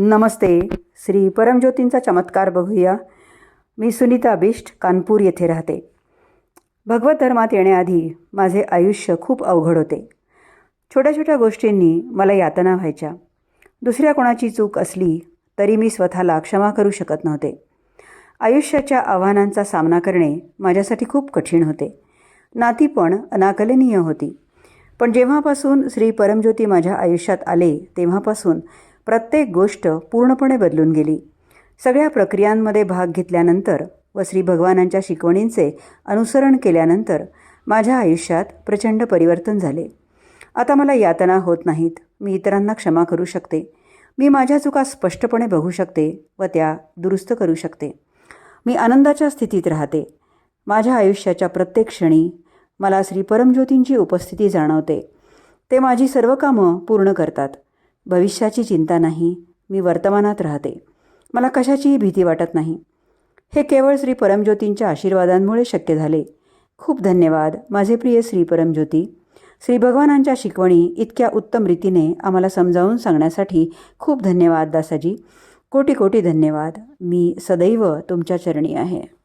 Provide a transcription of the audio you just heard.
नमस्ते. श्री परमज्योतींचा चमत्कार बघूया. मी सुनीता बिष्ट कानपूर येथे राहते. भगवत धर्मात येण्याआधी माझे आयुष्य खूप अवघड होते. छोट्या छोट्या गोष्टींनी मला यातना व्हायच्या. दुसऱ्या कोणाची चूक असली तरी मी स्वतःला क्षमा करू शकत नव्हते. आयुष्याच्या आव्हानांचा सामना करणे माझ्यासाठी खूप कठीण होते. नाती पण अनाकलनीय होती. पण जेव्हापासून श्री परमज्योती माझ्या आयुष्यात आले तेव्हापासून प्रत्येक गोष्ट पूर्णपणे बदलून गेली. सगळ्या प्रक्रियांमध्ये भाग घेतल्यानंतर व श्री भगवानांच्या शिकवणींचे अनुसरण केल्यानंतर माझ्या आयुष्यात प्रचंड परिवर्तन झाले. आता मला यातना होत नाहीत. मी इतरांना क्षमा करू शकते. मी माझ्या चुका स्पष्टपणे बघू शकते व त्या दुरुस्त करू शकते. मी आनंदाच्या स्थितीत राहते. माझ्या आयुष्याच्या प्रत्येक क्षणी मला श्री परमज्योतींची उपस्थिती जाणवते. ते माझी सर्व कामं पूर्ण करतात. भविष्याची चिंता नाही मी वर्तमानात राहते. मला कशाचीही भीती वाटत नाही. हे केवळ श्री परमज्योतींच्या आशीर्वादांमुळे शक्य झाले. खूप धन्यवाद माझे प्रिय श्री परमज्योती. श्री भगवानांच्या शिकवणी इतक्या उत्तम रीतीने आम्हाला समजावून सांगण्यासाठी खूप धन्यवाद दासाजी. कोटी कोटी धन्यवाद. मी सदैव तुमच्या चरणी आहे.